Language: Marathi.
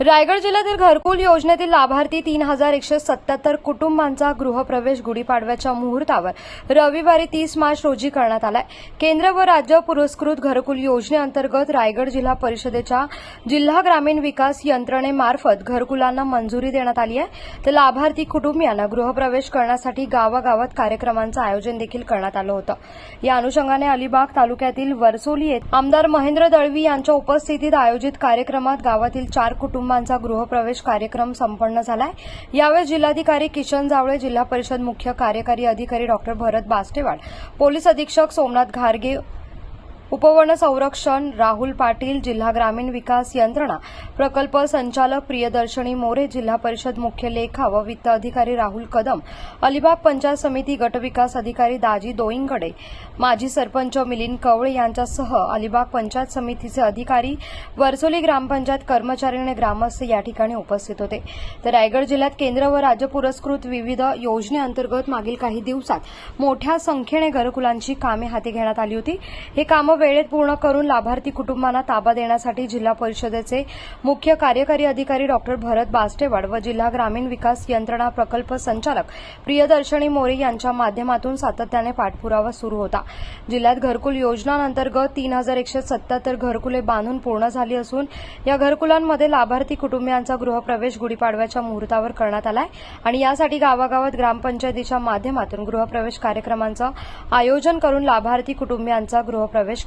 रायगड जिल्ह्यातील घरकुल योजनेतील लाभार्थी तीन हजार एकशे सत्याहत्तर कुटुंबांचा गृहप्रवेश गुढीपाडव्याच्या मुहूर्तावर रविवारी तीस मार्च रोजी करण्यात आलाय. केंद्र व राज्य पुरस्कृत घरकुल योजनेअंतर्गत रायगड जिल्हा परिषदेच्या जिल्हा ग्रामीण विकास यंत्रणेमार्फत घरकुलांना मंजुरी देण्यात आली आहे. तर लाभार्थी कुटुंबियांना गृहप्रवेश करण्यासाठी गावागावात कार्यक्रमांचं आयोजन देखील करण्यात आलं होतं. या अनुषंगाने अलिबाग तालुक्यातील वरसोली येथे आमदार महेंद्र दळवी यांच्या उपस्थितीत आयोजित कार्यक्रमात गावातील चार कुटुंब कुटुंबांचा गृहप्रवेश कार्यक्रम संपन्न झालाय. यावेळी जिल्हाधिकारी किशन जावळे जिल्हा परिषद मुख्य कार्यकारी अधिकारी डॉक्टर भरत बास्टेवाड पोलीस अधीक्षक सोमनाथ घारगे उपवन संरक्षण राहुल पाटील जिल्हा ग्रामीण विकास यंत्रणा प्रकल्प संचालक प्रियदर्शनी मोरे जिल्हा परिषद मुख्य लेखा व वित्त अधिकारी राहुल कदम अलिबाग पंचायत समिती गटविकास अधिकारी दाजी दोईंगडे माजी सरपंच मिलिंद कवळे यांच्यासह अलिबाग पंचायत समितीचे अधिकारी वरसोली ग्रामपंचायत कर्मचारी आणि ग्रामस्थ या ठिकाणी उपस्थित होते. तर रायगड जिल्ह्यात केंद्र व राज्य पुरस्कृत विविध योजनेअंतर्गत मागील काही दिवसात मोठ्या संख्येने घरकुलांची कामे हाती घेण्यात आली होती. हे कामं वेळेत पूर्ण करून लाभार्थी कुटुंबांना ताबा देण्यासाठी जिल्हा परिषदेचे मुख्य कार्यकारी अधिकारी डॉक्टर भरत बास्टेवाड व जिल्हा ग्रामीण विकास यंत्रणा प्रकल्प संचालक प्रियदर्शनी मोरे यांच्या माध्यमातून सातत्याने पाठपुरावा सुरू होता. जिल्ह्यात घरकुल योजनांतर्गत तीन हजार एकशे सत्याहत्तर घरकुले बांधून पूर्ण झाली असून या घरकुलांमध्ये लाभार्थी कुटुंबियांचा गृहप्रवेश गुढीपाडव्याच्या मुहूर्तावर करण्यात आलाय आणि यासाठी गावागावात ग्रामपंचायतीच्या माध्यमातून गृहप्रवेश कार्यक्रमांचं आयोजन करून लाभार्थी कुटुंबियांचा गृहप्रवेश